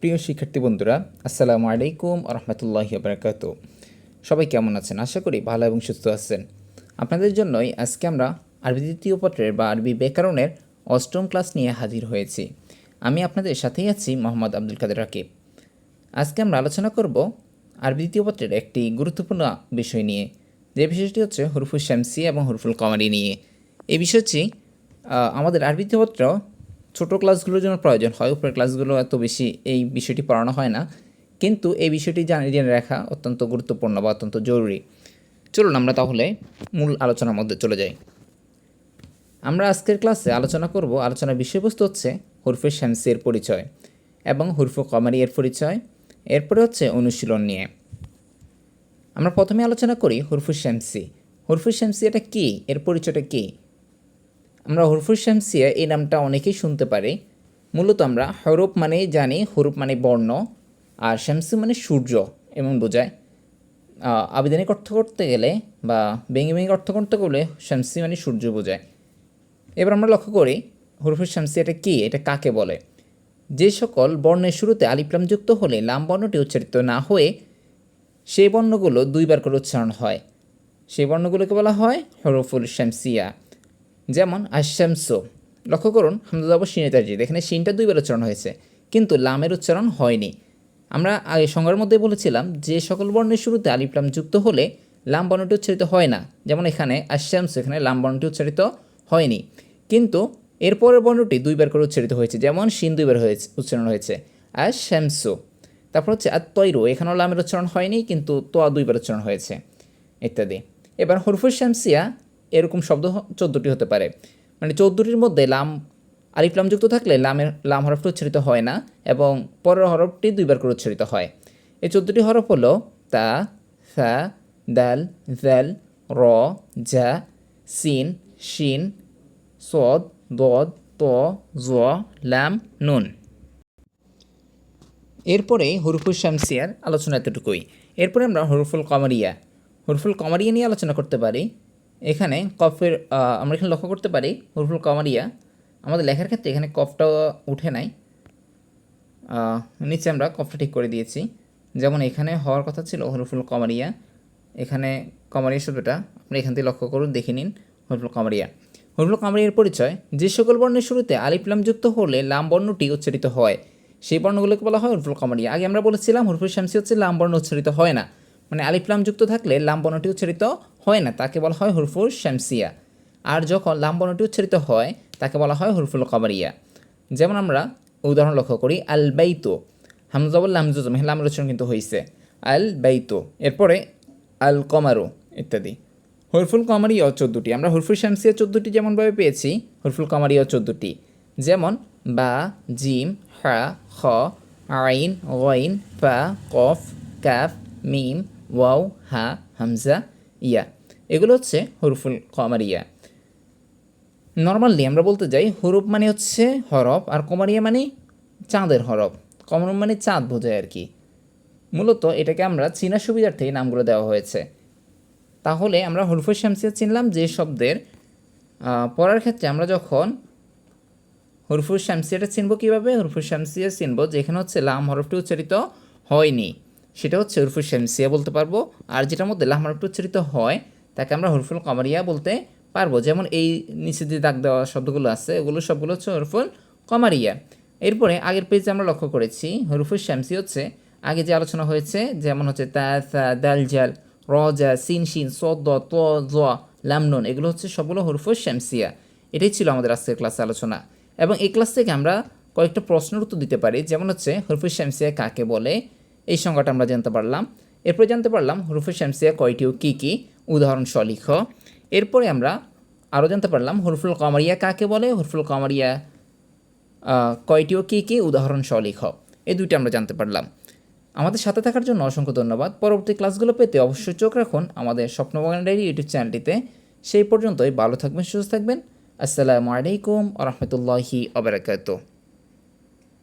প্রিয় শিক্ষার্থী বন্ধুরা, আসসালামু আলাইকুম রহমতুল্লাহি বারকাত সবাই কেমন আছেন? আশা করি ভালো এবং সুস্থ আছেন। আপনাদের জন্যই আজকে আমরা আরবি দ্বিতীয় পত্রের বা আরবি ব্যাকরণের অষ্টম ক্লাস নিয়ে হাজির হয়েছি। আমি আপনাদের সাথেই আছি মোহাম্মদ আব্দুল কাদের রাকিব। আজকে আমরা আলোচনা করব আরবি দ্বিতীয় পত্রের একটি গুরুত্বপূর্ণ বিষয় নিয়ে। যে বিষয়টি হচ্ছে হরফুল শ্যামসি এবং হরফুল কমারি নিয়ে। এই বিষয়টি আমাদের আরবি দ্বিতীয় পত্র ছোটো ক্লাসগুলোর জন্য প্রয়োজন হয়, উপরের ক্লাসগুলো এত বেশি এই বিষয়টি পড়ানো হয় না। কিন্তু এই বিষয়টি জানি, জেনে রাখা অত্যন্ত গুরুত্বপূর্ণ বা অত্যন্ত জরুরি। চলুন আমরা তাহলে মূল আলোচনার মধ্যে চলে যাই। আমরা আজকের ক্লাসে আলোচনা করব, আলোচনার বিষয়বস্তু হচ্ছে হুরফে শ্যামসির পরিচয় এবং হুরফু কমারি এর পরিচয়। এরপরে হচ্ছে অনুশীলন নিয়ে। আমরা প্রথমে আলোচনা করি হুরফু শ্যামসি। হুরফু শ্যামসি এটা কী? এর পরিচয়টা কী? আমরা হরফুর শামসিয়া এই নামটা অনেকেই শুনতে পারি। মূলত আমরা হরফ মানে জানি, হরফ মানে বর্ণ, আর শামসি মানে সূর্য এমন বোঝায়। আবেদনিক অর্থ করতে গেলে বা ব্যঙ্গি ব্যঙ্গি অর্থ করতে গেলে শামসি মানে সূর্য বোঝায়। এবার আমরা লক্ষ্য করি হরফুর শামসি এটা কী, এটা কাকে বলে? যে সকল বর্ণের শুরুতে আলিপ্লাম যুক্ত হলে লাম বর্ণটি উচ্চারিত না হয়ে সেই বর্ণগুলো দুইবার করে উচ্চারণ হয়। সেই বর্ণগুলোকে বলা হয় হরফুল শামসিয়া। যেমন আশামসো লক্ষ্য করুন হামদাদাব সিনেতাজিদ এখানে সিনটা দুইবার উচ্চারণ হয়েছে, কিন্তু লামের উচ্চারণ হয়নি। আমরা আগে সংজ্ঞার মধ্যে বলেছিলাম যে সকল বর্ণের শুরুতে আলিফলাম যুক্ত হলে লাম বর্ণটি উচ্চারিত হয় না। যেমন এখানে আশামসো এখানে লাম বর্ণটি উচ্চারিত হয়নি। কিন্তু এরপরের বর্ণটি দুইবার করে উচ্চারিত হয়েছে, যেমন সিন দুইবার হয়েছে, উচ্চারণ হয়েছে। আশামসো তারপর হচ্ছে আর তৈরো এখানেও লামের উচ্চারণ হয়নি, কিন্তু তোয়া দুইবার উচ্চারণ হয়েছে, ইত্যাদি। এবার হরফুল শামসিয়া এরকম শব্দ চোদ্দোটি হতে পারে। মানে চোদ্দোটির মধ্যে লাম আলিফ লাম যুক্ত থাকলে লামের, লাম হরফটি উচ্চারিত হয় না এবং পরের হরফটি দুইবার করে উচ্চারিত হয়। এই চোদ্দোটি হরফ হলো তা ফা দাল, জাল, র, জা, সিন, শিন, সদ, দদ, ত, জ, লাম, নুন। এরপরে হরুফুল শামসিয়ার আলোচনা এতটুকুই। এরপরে আমরা হরফুল কমারিয়া হরফুল কমারিয়া নিয়ে আলোচনা করতে পারি। এখানে কফের আমরা এখানে লক্ষ্য করতে পারি হরফুল কমারিয়া আমাদের লেখার ক্ষেত্রে এখানে কফটা উঠে নাই। নিচে আমরা কফটা ঠিক করে দিয়েছি। যেমন এখানে হওয়ার কথা ছিল হরফুল কমারিয়া এখানে কমারিয়া শব্দটা আপনি এখান থেকে লক্ষ্য করুন, দেখে নিন হরফুল কমারিয়া হরফুল কমারিয়ার পরিচয়, যে সকল বর্ণের শুরুতে আলিফ লাম যুক্ত হলে লাম বর্ণটি উচ্চারিত হয়। সেই বর্ণগুলোকে বলা হয় হরফুল কমারিয়া আগে আমরা বলেছিলাম হরফুল শামসি হচ্ছে লাম বর্ণ উচ্চারিত হয় না। মানে আলিফ লাম যুক্ত থাকলে লাম বর্ণটি উচ্চারিত হয় না, তাকে বলা হয় হুরফুল শামসিয়া। আর যখন লাম বর্ণটি উচ্চারিত হয়, তাকে বলা হয় হুরফুল কমারিয়া যেমন আমরা উদাহরণ লক্ষ্য করি, আল বাইতো। হামজাবল লামজুজম লামের উচ্চারণ কিন্তু হয়েছে আল বাইতো। এরপরে আল কমারো ইত্যাদি। হরফুল কমারিয়া চোদ্দোটি। আমরা হরফুল শামসিয়া চোদ্দোটি যেমনভাবে পেয়েছি, হরফুল কমারিয়া চোদ্দোটি। যেমন বা, জিম, হা, খ, আইন ওয়াইন ফা, কফ, কাফ, মিম ওয়াও, হা, হামজা, ইয়া। এগুলো হচ্ছে হরফুল কমারিয়া নর্মালি আমরা বলতে যাই হরফ মানে হচ্ছে হরফ আর কমারিয়া মানে চাঁদের হরফ। কমর মানে চাঁদ বোঝায় আর কি। মূলত এটাকে আমরা চীনা সুবিধার্থে নামগুলো দেওয়া হয়েছে। তাহলে আমরা হরফুল শামসিয়া চিনলাম যে শব্দের পড়ার ক্ষেত্রে আমরা যখন হরফুল শামসিয়াটা চিনব কীভাবে? হরফুল শামসিয়া চিনব যেখানে হচ্ছে লাম হরফটি উচ্চারিত হয়নি। সেটা হচ্ছে হরফুল শামসিয়া বলতে পারব। আর যেটার মধ্যে লাম হরফটি উচ্চারিত হয়, তাকে আমরা হরফুল কমারিয়া বলতে পারব। যেমন এই নিচে দিয়ে দাগ দেওয়া শব্দগুলো আছে, ওগুলো সবগুলো হচ্ছে হরফুল কমারিয়া। এরপরে আগের পেজে আমরা লক্ষ্য করেছি, হরফুল শামসি হচ্ছে আগে যে আলোচনা হয়েছে, যেমন হচ্ছে তা জাল, র, জা, সিন, শিন সদ ত লামনুন এগুলো হচ্ছে সবগুলো হরফুল শামসিয়া। এটাই ছিল আমাদের আজকের ক্লাসে আলোচনা। এবং এই ক্লাস থেকে আমরা কয়েকটা প্রশ্নের উত্তর দিতে পারি, যেমন হচ্ছে হরফুল শামসিয়া কাকে বলে এই সংজ্ঞাটা আমরা জানতে পারলাম। এরপরে জানতে পারলাম হরফুল শামসিয়া কয়টি ও কী কী উদাহরণ সলিখ এরপরে আমরা আরও জানতে পারলাম হরফুল কামারিয়া কাকে বলে, হরফুল কামারিয়া কয়টি ও কী কী উদাহরণ সলিখ এই দুইটা আমরা জানতে পারলাম। আমাদের সাথে থাকার জন্য অসংখ্য ধন্যবাদ। পরবর্তী ক্লাসগুলো পেতে অবশ্যই চোখ রাখুন আমাদের স্বপ্নবাগান ডায়েরি ইউটিউব চ্যানেলটিতে। সেই পর্যন্তই, ভালো থাকবেন, সুস্থ থাকবেন। আসসালামু আলাইকুম আ রহমতুল্লাহি আবরাকাতু